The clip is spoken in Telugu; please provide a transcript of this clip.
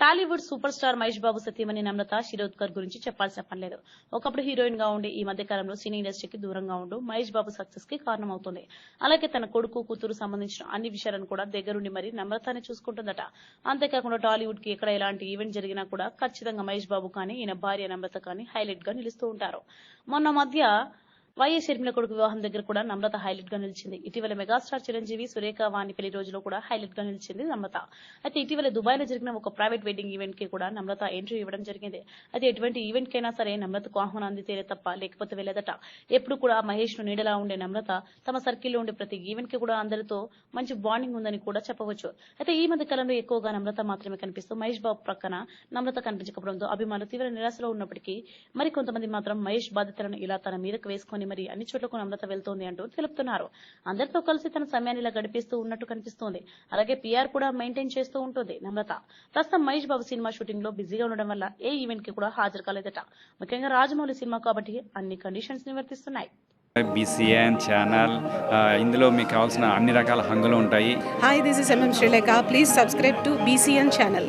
టాలీవుడ్ సూపర్ స్టార్ మహేష్ బాబు సతీమణి నమ్రత శిరోద్కర్ గురించి చెప్పాల్సిన పనిలేదు ఒకప్పుడు హీరోయిన్గా ఉండి ఈ మధ్య కాలంలో సినీ ఇండస్ట్రీకి దూరంగా ఉండు మహేష్ బాబు సక్సెస్కి కారణమవుతుంది. అలాగే తన కొడుకు కూతురు సంబంధించిన అన్ని విషయాలను కూడా దగ్గరుండి మరి నమ్రతనే చూసుకుంటుందట. అంతేకాకుండా టాలీవుడ్కి ఎక్కడ ఎలాంటి ఈవెంట్ జరిగినా కూడా ఖచ్చితంగా మహేష్ బాబు కానీ ఈయన భార్య నమ్రత కానీ హైలైట్గా నిలుస్తూ ఉంటారు. మొన్న మధ్య వైఎస్ షర్మిల కొడుకు వివాహం దగ్గర కూడా నమ్రత హైలైట్గా నిలిచింది. ఇటీవల మెగాస్టార్ చిరంజీవి సురేఖ వాణి పెళ్ళి రోజులో కూడా హైలైట్గా నిలిచింది నమ్రత. అయితే ఇటీవల దుబాయ్లో జరిగిన ఒక ప్రైవేట్ వెడ్డింగ్ ఈవెంట్కి కూడా నమ్రత ఎంట్రీ ఇవ్వడం జరిగింది. అయితే ఎటువంటి ఈవెంట్ కైనా సరే నమ్రతకు ఆహ్వానం అందితేనే తప్ప లేకపోతే వెళ్ళదట. ఎప్పుడు కూడా మహేష్ను నీడలా ఉండే నమ్రత తమ సర్కిల్లో ఉండే ప్రతి ఈవెంట్కి కూడా అందరితో మంచి బాండింగ్ ఉందని కూడా చెప్పవచ్చు. అయితే ఈ మధ్య కాలంలో ఎక్కువగా నమ్రత మాత్రమే కనిపిస్తూ మహేష్ బాబు ప్రక్కన నమ్రత కనిపించకపోవడంతో అభిమానులు తీవ్ర నిరాశలో ఉన్నప్పటికీ మరి కొంతమంది మాత్రం మహేష్ బాధ్యతలను ఇలా తన మీదకు వేసుకొని మరి అన్ని చోట్లకు నమ్రత వెళ్తోంది అంటూ తెలుపుతున్నారు. అందరితో కలిసి తన సమయాన్ని ఇలా గడిపిస్తూ ఉన్నట్టు కనిపిస్తోంది. అలాగే పిఆర్ కూడా మెయింటైన్ చేస్తూ ఉంటుంది నమ్రత ప్రస్తుతం మహేష్ బాబు సినిమా షూటింగ్లో బిజీగా ఉండడం వల్ల ఏ ఈవెంట్కి కూడా హాజరు కాలేదట. ముఖ్యంగా రాజమౌళి సినిమా కాబట్టి అన్ని కండిషన్స్ని వర్తిస్తున్నాయి బీసీఎన్ ఛానల్ ఇందులో మీకు కావాల్సిన అన్ని రకాల హంగులు ఉంటాయి. Hi, this is MM Lanka. Please subscribe to BCN channel.